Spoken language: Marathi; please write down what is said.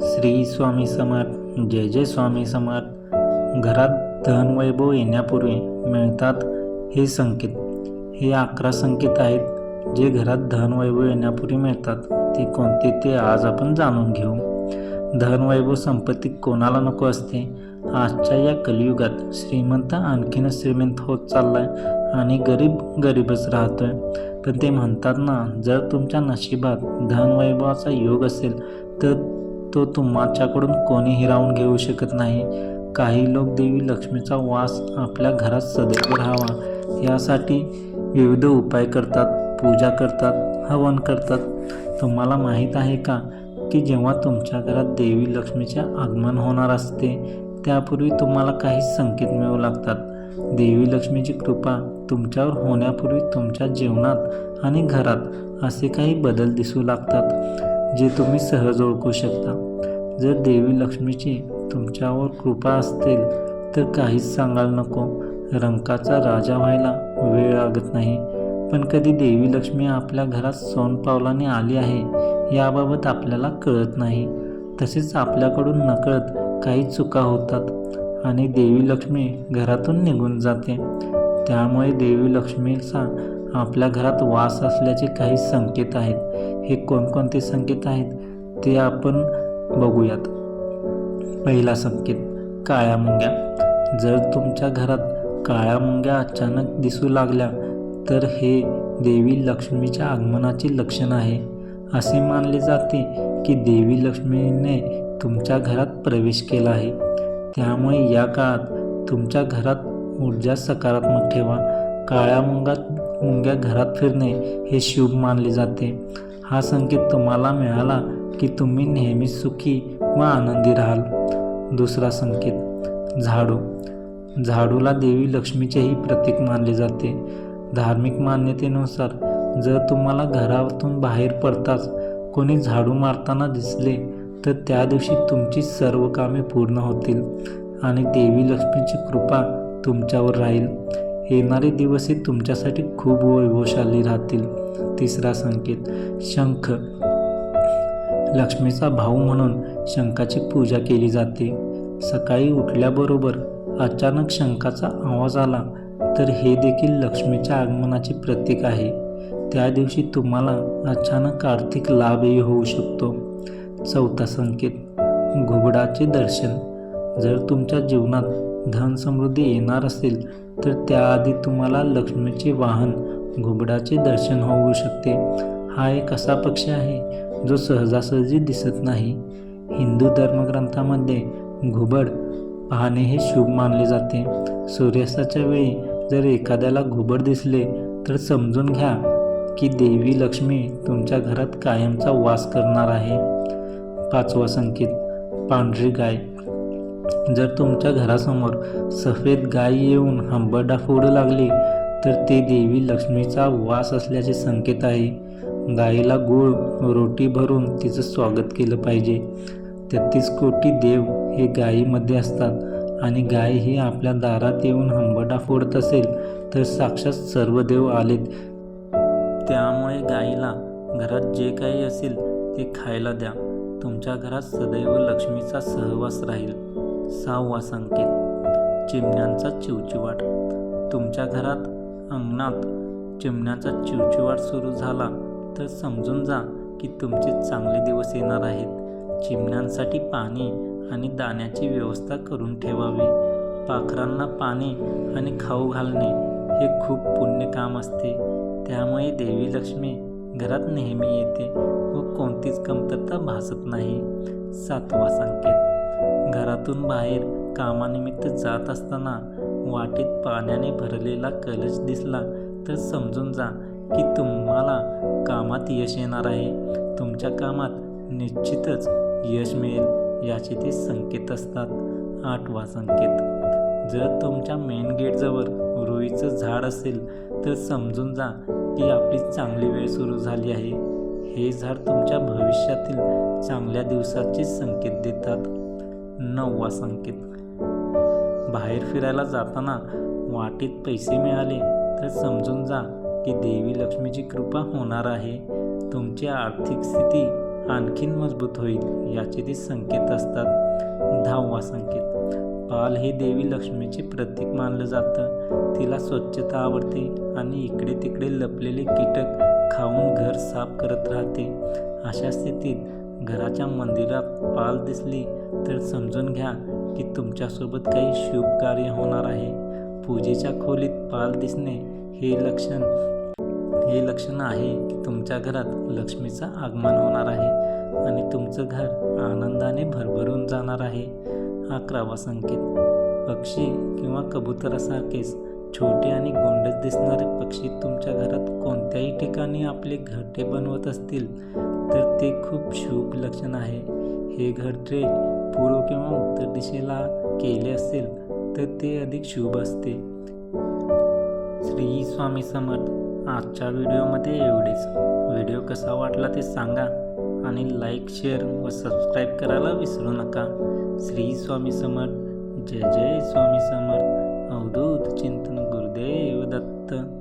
श्री स्वामी समर्थ जय जय स्वामी समर्थ. घरात धनवैभव येण्यापूर्वी मिळतात हे संकेत. हे अकरा संकेत आहेत जे घरात धनवैभव येण्यापूर्वी मिळतात. ते कोणते ते आज आपण जाणून घेऊ. धनवैभव संपत्ती कोणाला नको असते? आजच्या या कलियुगात श्रीमंत आणखीनच श्रीमंत होत चाललाय आणि गरीब गरीबच राहतोय. पण ते म्हणतात ना जर तुमच्या नशिबात धनवैभवाचा योग असेल तर तो तुमच्याकडून कोणी हिरावून घेऊ शकत नाही. काही लोक देवी लक्ष्मीचा वास आपल्या घरात सदैव राहावा. यासाठी विविध उपाय करतात पूजा करतात हवन करतात. तुम्हाला माहीत आहे का की जेव्हा तुमच्या घरात देवी लक्ष्मीचे आगमन होणार असते त्यापूर्वी तुम्हाला काही संकेत मिळू लागतात. देवी लक्ष्मीची कृपा तुमच्यावर होण्यापूर्वी तुमच्या जीवनात आणि घरात असे काही बदल दिसू लागतात जे तुम्ही सहज ओळखू शकता. जर देवी लक्ष्मीची तुमच्यावर कृपा असतील तर काहीच सांगायला नको. रंकाचा राजा व्हायला वेळ लागत नाही. पण कधी देवी लक्ष्मी आपल्या घरात सोन पावलाने आली आहे याबाबत आपल्याला कळत नाही. तसेच आपल्याकडून नकळत काही चुका होतात आणि देवी लक्ष्मी घरातून निघून जाते. त्यामुळे देवी लक्ष्मीचा आपल्या घरात वास असल्याचे काही संकेत आहेत. हे कोणकोणते संकेत आहेत? ते आपण बघूयात. पहिला संकेत काळ्या मुंग्या. जर तुमच्या घरात काळ्या मुंग्या अचानक दिसू लागल्या तर हे देवी लक्ष्मीच्या आगमनाचे लक्षण आहे. असे मानले जाते की देवी लक्ष्मीने तुमच्या घरात प्रवेश केला आहे. त्यामुळे या काळात तुमच्या घरात ऊर्जा सकारात्मक ठेवा. काळ्या मुंगात मुंग्या घरात फिरणे हे शुभ मानले जाते. हा संकेत तुम्हाला मिळाला की तुम्ही नेहमी सुखी व आनंदी राहाल. दुसरा संकेत झाडू. झाडूला देवी लक्ष्मीचेही प्रतीक मानले जाते. धार्मिक मान्यतेनुसार जर तुम्हाला घरातून बाहेर पडताच कोणी झाडू मारताना दिसले तर त्या दिवशी तुमची सर्व कामे पूर्ण होतील आणि देवी लक्ष्मीची कृपा तुमच्यावर राहील. येणारे दिवस हे तुमच्यासाठी खूप वैभवशाली राहतील. तिसरा संकेत शंख. लक्ष्मीचा भाऊ म्हणून शंखाची पूजा केली जाते. सकाळी उठल्याबरोबर अचानक शंखाचा आवाज आला तर हे देखील लक्ष्मीच्या आगमनाचे प्रतीक आहे. त्या दिवशी तुम्हाला अचानक आर्थिक लाभही होऊ शकतो. चौथा संकेत घुबडाचे दर्शन. जर तुमच्या जीवनात धन समृद्धी येणार असेल तर त्याआधी तुम्हाला लक्ष्मीचे वाहन घुबडाचे दर्शन होऊ शकते. हा एक असा पक्षी आहे जो सहजासहजी दिसत नाही. हिंदू धर्मग्रंथामध्ये घुबड पाहणे हे शुभ मानले जाते. सूर्यास्ताच्या वेळी जर एखाद्याला घुबड दिसले तर समजून घ्या की देवी लक्ष्मी तुमच्या घरात कायमचा वास करणार आहे. पाचवा संकेत पांढरी गाय. जर तुमच्या घरासमोर सफेद गाय येऊन हंबरडा फोडू लागली तर ते देवी लक्ष्मीचा वास असल्याचे संकेत आहे. गाईला गूळ रोटी भरून तिचं स्वागत केलं पाहिजे. तेहतीस कोटी देव हे गायीमध्ये असतात आणि गाय ही आपल्या दारात येऊन हंबडा फोडत असेल तर साक्षात सर्व देव आलेत. त्यामुळे गाईला घरात जे काही असेल ते खायला द्या. तुमच्या घरात सदैव लक्ष्मीचा सहवास राहील. सहावा संकेत चिमण्यांचा चिवचिवाट. तुमच्या घरात अंगणात चिमण्याचा चिवचिवाट सुरू झाला तर समजून जा की तुमचे चांगले दिवस येणार आहेत. चिमण्यांसाठी पाणी आणि दाण्याची व्यवस्था करून ठेवावी. पाखरांना पाणी आणि खाऊ घालणे हे खूप पुण्य काम असते. त्यामुळे देवी लक्ष्मी घरात नेहमी येते व कोणतीच कमतरता भासत नाही. सातवा संकेत. घरातून बाहेर कामानिमित्त जात असताना वाटेत पाण्याने भरलेला कलश दिसला तर समजून जा की तुम्हाला कामात यश येणार आहे. तुमच्या कामात निश्चितच यश मिळेल याचे ते संकेत असतात. आठवा संकेत. जर तुमच्या मेन गेटजवळ रुईचं झाड असेल तर समजून जा की आपली चांगली वेळ सुरू झाली आहे. हे झाड तुमच्या भविष्यातील चांगल्या दिवसाचे संकेत देतात. नववा संकेत. बाहेर फिरायला जाताना वाटेत पैसे मिळाले तर समजून जा की देवी लक्ष्मीची कृपा होणार आहे. तुमची आर्थिक स्थिती आणखीन मजबूत होईल याचे ते संकेत असतात. दहावा संकेत. पाल हे देवी लक्ष्मीचे प्रतीक मानलं जातं. तिला स्वच्छता आवडते आणि इकडे तिकडे लपलेले कीटक खाऊन घर साफ करत राहते. अशा स्थितीत घराच्या मंदिरात पाल दिसली तर समजून घ्या की तुमच्यासोबत काही शुभ कार्य होणार आहे. पूजेच्या खोलीत पाल दिसणे हे लक्षण हे लक्षण आहे की तुमच्या घरात लक्ष्मीचं आगमन होणार आहे आणि तुमचं घर आनंदाने भरभरून जाणार आहे. अकरावा संकेत पक्षी किंवा कबुतरासारखेच छोटे आणि गोंडस दिसणारे पक्षी तुमच्या घरात कोणत्याही ठिकाणी आपले घरटे बनवत असतील तर ते खूप शुभ लक्षण आहे. हे घरटे पूर्व किंवा उत्तर दिशेला केले असेल तर ते अधिक शुभ असते. श्री स्वामी समर्थ. आजच्या व्हिडिओमध्ये एवढेच. व्हिडिओ कसा वाटला ते सांगा आणि लाईक शेअर व सबस्क्राईब करायला विसरू नका. श्री स्वामी समर्थ. जय जय स्वामी समर्थ. अवधूत चिंतन गुरुदेव दत्त.